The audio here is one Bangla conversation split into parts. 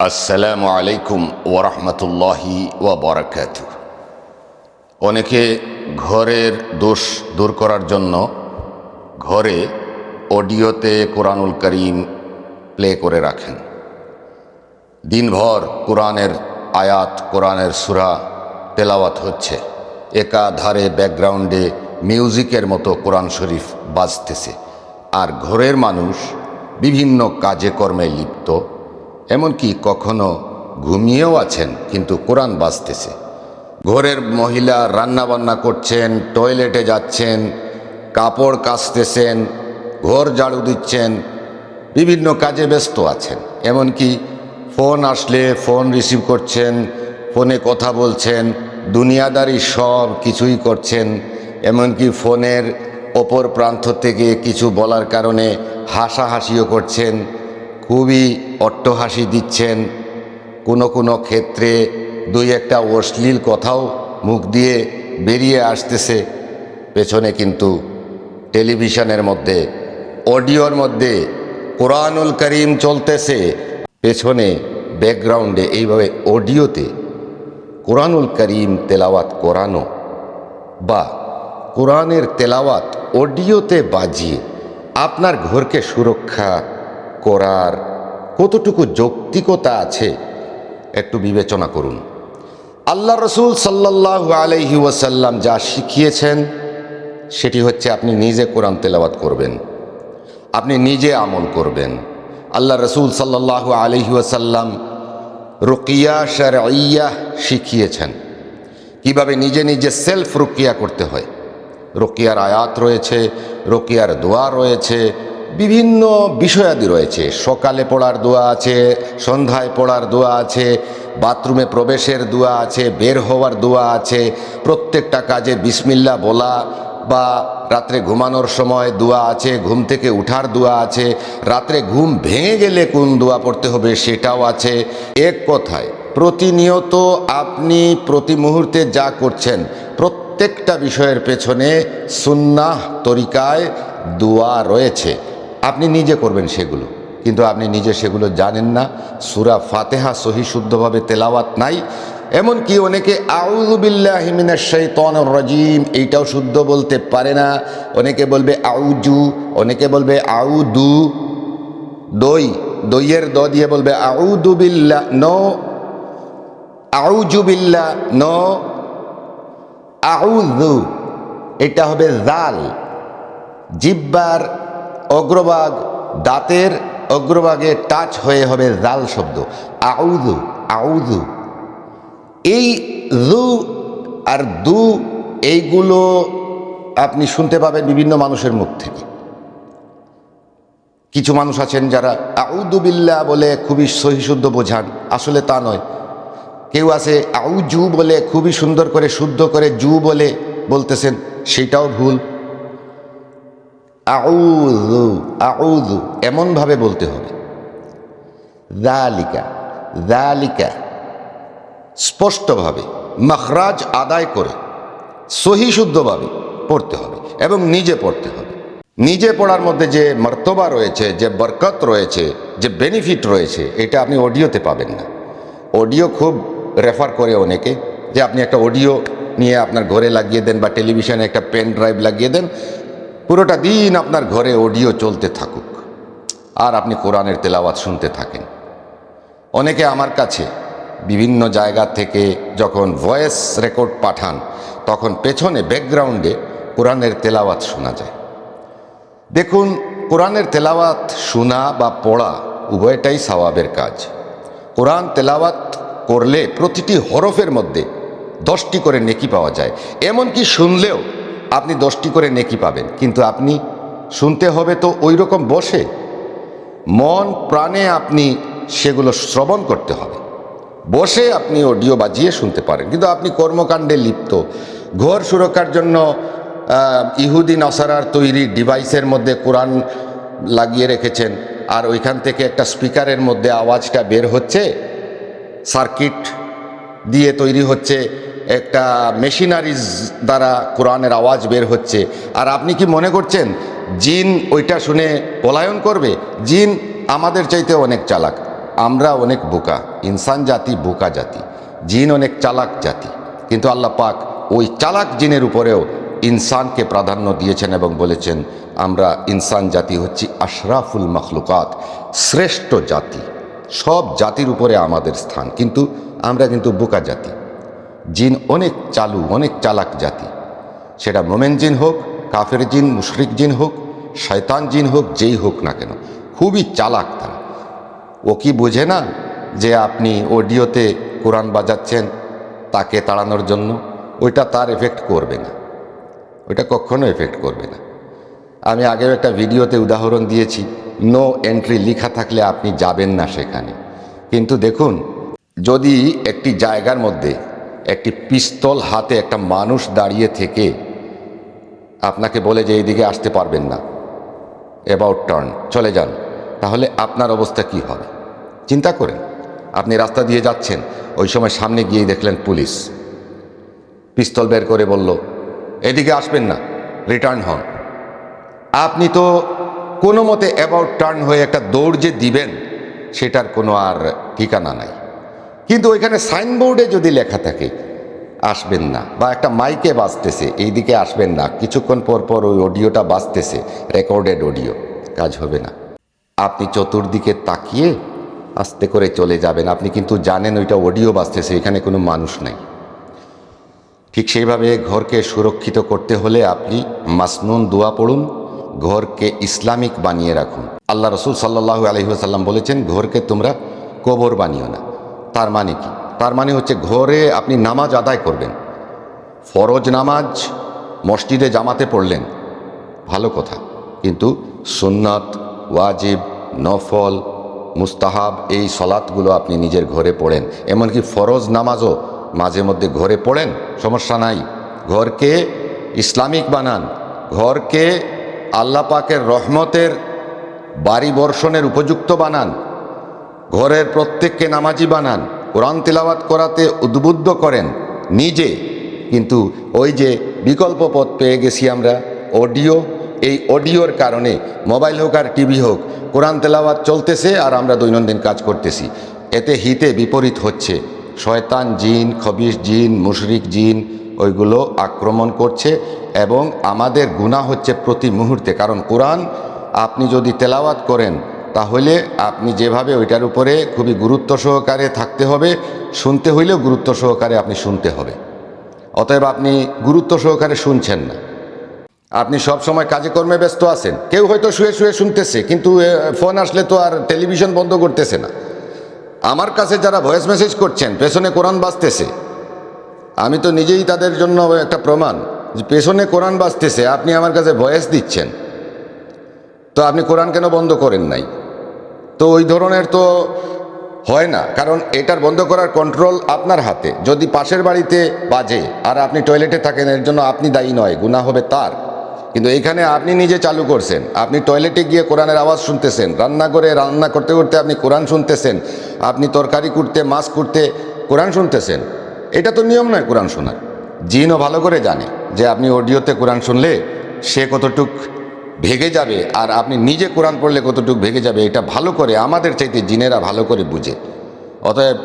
আসসালামু আলাইকুম ওরহমতুল্লাহি ওবরাকাত অনেকে ঘরের দোষ দূর করার জন্য ঘরে অডিওতে কোরআনুল করিম প্লে করে রাখেন। দিনভর কোরআনের আয়াত, কোরআনের সুরা তেলাওয়াত হচ্ছে। একাধারে ব্যাকগ্রাউন্ডে মিউজিকের মতো কোরআন শরীফ বাজতেছে। আর ঘরের মানুষ বিভিন্ন কাজে কর্মে লিপ্ত। এমনকি কখনো ঘুমিয়েও আছেন, কিন্তু কোরআন বাজতেছে। ঘরের মহিলা রান্না বান্না করছেন, টয়লেটে যাচ্ছেন, কাপড় কাচতেছেন, ঘর ঝাড়ু দিচ্ছেন, বিভিন্ন কাজে ব্যস্ত আছেন। এমনকি ফোন আসলে ফোন রিসিভ করছেন, ফোনে কথা বলছেন, দুনিয়াদারি সব কিছুই করছেন। এমনকি ফোনের অপর প্রান্ত থেকে কিছু বলার কারণে হাসাহাসিও করছেন। খুবই অট্টহাসি দিচ্ছেন। কোনো কোনো ক্ষেত্রে দুই একটা অশ্লীল কথাও মুখ দিয়ে বেরিয়ে আসতেছে। পেছনে কিন্তু টেলিভিশনের মধ্যে, অডিওর মধ্যে কোরআনুল করিম চলতেছে। পেছনে ব্যাকগ্রাউন্ডে এইভাবে অডিওতে কোরআনুল করিম তেলাওয়াত করানো বা কোরআনের তেলাওয়াত অডিওতে বাজিয়ে আপনার ঘরকে সুরক্ষা করার কতটুকু যৌক্তিকতা আছে একটু বিবেচনা করুন। আল্লাহ রসুল সাল্লাহ আলহি ওয়াসাল্লাম যা শিখিয়েছেন, সেটি হচ্ছে আপনি নিজে কোরআন তেলাওয়াত করবেন, আপনি নিজে আমল করবেন। আল্লাহ রসুল সাল্লাহ আলহি ওয়াসাল্লাম রুকিয়া শারঈয়া শিখিয়েছেন। কীভাবে নিজে নিজে সেলফ রুকিয়া করতে হয়। রোকিয়ার আয়াত রয়েছে, রোকিয়ার দোয়া রয়েছে বিভিন্ন বিষয়াদি রয়েছে। সকালে পড়ার দোয়া আছে, সন্ধ্যায় পড়ার দোয়া আছে, বাথরুমে প্রবেশের দোয়া আছে, বের হওয়ার দোয়া আছে, প্রত্যেকটা কাজে বিসমিল্লা বলা বা রাত্রে ঘুমানোর সময় দোয়া আছে, ঘুম থেকে উঠার দোয়া আছে, রাত্রে ঘুম ভেঙে গেলে কোন দোয়া পড়তে হবে সেটাও আছে। এক কথায়, প্রতিনিয়ত আপনি প্রতি মুহূর্তে যা করছেন, প্রত্যেকটা বিষয়ের পেছনে সুন্নাহ তরিকায় দোয়া রয়েছে। আপনি নিজে করবেন সেগুলো। কিন্তু আপনি নিজে সেগুলো জানেন না। সুরা ফাতেহা সহি শুদ্ধভাবে তেলাওয়াত নাই। এমনকি অনেকে আউজুবিল্লাহিমিনার শৈতনুর রাজিম, এইটাও শুদ্ধ বলতে পারে না। অনেকে বলবে আউজু অনেকে বলবে আউদু, দই, দইয়ের দ দিয়ে বলবে আউদুবিল্লা নো আউজুবিল্লা নো আউজু এটা হবে জাল, জিব্বার অগ্রভাগ, দাঁতের অগ্রভাগে টাচ হয়ে হবে জাল শব্দ। আউদু আউদু এই জু আর দু, এইগুলো আপনি শুনতে পাবেন বিভিন্ন মানুষের মুখ থেকে। কিছু মানুষ আছেন যারা আউদুবিল্লা বলে খুবই সহিশুদ্ধ বোঝান। আসলে তা নয়। কেউ আছে আউ জু বলে খুবই সুন্দর করে, শুদ্ধ করে জু বলে বলতেছেন, সেটাও ভুল। আউদু আউদু এমনভাবে বলতে হবে। দালিকা দালিকা স্পষ্টভাবে, মখরাজ আদায় করে, সহি শুদ্ধভাবে পড়তে হবে এবং নিজে পড়তে হবে। নিজে পড়ার মধ্যে যে মর্তবা রয়েছে, যে বরকত রয়েছে, যে বেনিফিট রয়েছে, এটা আপনি অডিওতে পাবেন না। অডিও খুব রেফার করে অনেকে, যে আপনি একটা অডিও নিয়ে আপনার ঘরে লাগিয়ে দেন বা টেলিভিশনে একটা পেন ড্রাইভ লাগিয়ে দেন পুরোটা দিন আপনার ঘরে অডিও চলতে থাকুক। আর আপনি কোরআনের তেলাওয়াত শুনতে থাকেন। অনেকে আমার কাছে বিভিন্ন জায়গা থেকে যখন ভয়েস রেকর্ড পাঠান, তখন পেছনে ব্যাকগ্রাউন্ডে কোরআনের তেলাওয়াত শোনা যায়। দেখুন, কোরআনের তেলাওয়াত শোনা বা পড়া উভয়টাই সওয়াবের কাজ। কোরআন তেলাওয়াত করলে প্রতিটি হরফের মধ্যে দশটি করে নেকি পাওয়া যায়। এমনকি শুনলেও আপনি দশটি করে নেকি পাবেন, কিন্তু আপনি শুনতে হবে তো ওই রকম বসে। মন, প্রাণে আপনি সেগুলো শ্রবণ করতে হবে। বসে আপনি অডিও বাজিয়ে শুনতে পারেন, কিন্তু আপনি কর্মকাণ্ডে লিপ্ত। ঘর সুরক্ষার জন্য ইহুদি নসারার তৈরি ডিভাইসের মধ্যে কোরআন লাগিয়ে রেখেছেন, আর ওইখান থেকে একটা স্পিকারের মধ্যে আওয়াজটা বের হচ্ছে, সার্কিট দিয়ে তৈরি হচ্ছে একটা মেশিনারিজ দ্বারা কোরআনের আওয়াজ বের হচ্ছে। আর আপনি কি মনে করছেন, জিন ওইটা শুনে পলায়ন করবে? জিন আমাদের চাইতে অনেক চালাক। আমরা অনেক বোকা। ইনসান জাতি বোকা জাতি। জিন অনেক চালাক জাতি। কিন্তু আল্লাহ পাক ওই চালাক জিনের উপরেও ইনসানকে প্রাধান্য দিয়েছেন এবং বলেছেন, আমরা ইনসান জাতি হচ্ছি আশরাফুল মখলুকাত, শ্রেষ্ঠ জাতি। সব জাতির উপরে আমাদের স্থান। কিন্তু আমরা কিন্তু বোকা জাতি। জিন অনেক চালু, অনেক চালাক জাতি। সেটা মোমেন জিন হোক, কাফের জিন, মুশরিক জিন হোক, শয়তান জিন হোক, যেই হোক না কেন, খুবই চালাক তারা। ও কি বোঝে না যে আপনি অডিওতে কোরআন বাজাচ্ছেন, তাকে তাড়ানোর জন্য? ওইটা তার এফেক্ট করবে না। ওইটা কখনো এফেক্ট করবে না। আমি আগেও একটা ভিডিওতে উদাহরণ দিয়েছি নো এন্ট্রি লেখা থাকলে আপনি যাবেন না সেখানে। কিন্তু দেখুন, যদি একটি জায়গার মধ্যে একটি পিস্তল হাতে একটা মানুষ দাঁড়িয়ে থেকে আপনাকে বলে যে এইদিকে আসতে পারবেন না। অ্যাবাউট টার্ন চলে যান। তাহলে আপনার অবস্থা কি হবে? চিন্তা করেন। আপনি রাস্তা দিয়ে যাচ্ছেন। ওই সময় সামনে গিয়ে দেখলেন পুলিশ। পিস্তল বের করে বলল, এদিকে আসবেন না। রিটার্ন হন। আপনি তো কোনো মতে অ্যাবাউট টার্ন হয়ে একটা দৌড় যে দিবেন, সেটার কোনো আর ঠিকানা নাই। কিন্তু ওইখানে সাইনবোর্ডে যদি লেখা থাকে, আসবেন না। বা একটা মাইকে বাজতেছে, এইদিকে আসবেন না। কিছুক্ষণ পর পর ওই অডিওটা বাজতেছে, রেকর্ডেড অডিও, কাজ হবে না। আপনি চতুর্দিকে তাকিয়ে আস্তে করে চলে যাবেন। আপনি কিন্তু জানেন ওইটা অডিও বাজতেছে, এখানে কোনো মানুষ নাই। ঠিক সেইভাবে ঘরকে সুরক্ষিত করতে হলে আপনি মাসনুন দোয়া পড়ুন, ঘরকে ইসলামিক বানিয়ে রাখুন। আল্লাহ রসুল সাল্লাহ আলহিহাসাল্লাম বলেছেন, ঘরকে তোমরা কবর বানিও না। তার মানে কি? তার মানে হচ্ছে ঘরে আপনি নামাজ আদায় করবেন। ফরজ নামাজ মসজিদে জামাতে পড়লেন, ভালো কথা। কিন্তু সুন্নত, ওয়াজিব, নফল, মুস্তাহাব এই সলাৎগুলো আপনি নিজের ঘরে পড়েন। এমনকি ফরজ নামাজও মাঝে মধ্যে ঘরে পড়েন, সমস্যা নাই। ঘরকে ইসলামিক বানান, ঘরকে আল্লাপাকের রহমতের বাড়ি বর্ষণের উপযুক্ত বানান ঘরের প্রত্যেককে নামাজি বানান, কোরআন তিলাওয়াত করাতে উদ্বুদ্ধ করেন, নিজে। কিন্তু ওই যে বিকল্প পথ পেয়ে গেছি আমরা, অডিও। এই অডিওর কারণে মোবাইল হোক আর টিভি হোক, কোরআন তেলাওয়াত চলতেছে আর আমরা দৈনন্দিন কাজ করতেছি। এতে হিতে বিপরীত হচ্ছে। শয়তান জিন, খবিশ জিন, মুশরিক জিন, ওইগুলো আক্রমণ করছে এবং আমাদের গুণা হচ্ছে প্রতি মুহূর্তে। কারণ কোরআন, আপনি যদি তেলাওয়াত করেন তাহলে আপনি যেভাবে ওইটার উপরে খুবই গুরুত্ব সহকারে থাকতে হবে, শুনতে হইলেও গুরুত্ব সহকারে আপনি শুনতে হবে। অতএব আপনি গুরুত্ব সহকারে শুনছেন না। আপনি সব সময় কাজে কর্মে ব্যস্ত আছেন। কেউ হয়তো শুয়ে শুয়ে শুনতেছে, কিন্তু ফোন আসলে তো আর টেলিভিশন বন্ধ করতেছে না। আমার কাছে যারা ভয়েস মেসেজ করছেন, পেছনে কোরআন বাজতেছে। আমি তো নিজেই তাদের জন্য একটা প্রমাণ যে পেছনে কোরআন বাজতেছে, আপনি আমার কাছে ভয়েস দিচ্ছেন। তো আপনি কোরআন কেন বন্ধ করেন নাই? তো ওই ধরনের তো হয় না, কারণ এটার বন্ধ করার কন্ট্রোল আপনার হাতে। যদি পাশের বাড়িতে বাজে, আর আপনি টয়লেটে থাকেন, এর জন্য আপনি দায়ী নয় গুণা হবে তার। কিন্তু এখানে আপনি নিজে চালু করছেন, আপনি টয়লেটে গিয়ে কোরআনের আওয়াজ শুনতেছেন রান্না করে রান্না করতে করতে আপনি কোরআন শুনতেছেন, আপনি তরকারি করতে, মাছ করতে কোরআন শুনতেছেন, এটা তো নিয়ম নয় কোরআন শোনার। জিনও ভালো করে জানে যে আপনি অডিওতে কোরআন শুনলে সে কতটুক ভেগে যাবে আর আপনি নিজে কোরআন পড়লে কতটুকু ভেগে যাবে, এটা ভালো করে আমাদের চাইতে জিনেরা ভালো করে বুঝে। অতএব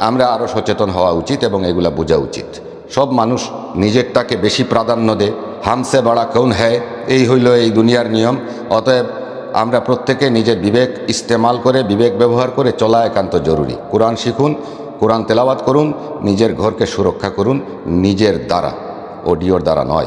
আমরা আরও সচেতন হওয়া উচিত এবং এগুলা বোঝা উচিত। সব মানুষ নিজেরটাকে বেশি প্রাধান্য দেয় হামসে বাড়া কৌন হ্যায়? এই হইল এই দুনিয়ার নিয়ম। অতএব আমরা প্রত্যেকে নিজের বিবেক ইস্তেমাল করে, বিবেক ব্যবহার করে চলা একান্ত জরুরি। কোরআন শিখুন, কোরআন তেলাওয়াত করুন, নিজের ঘরকে সুরক্ষা করুন, নিজের দ্বারা, অডিওর দ্বারা নয়।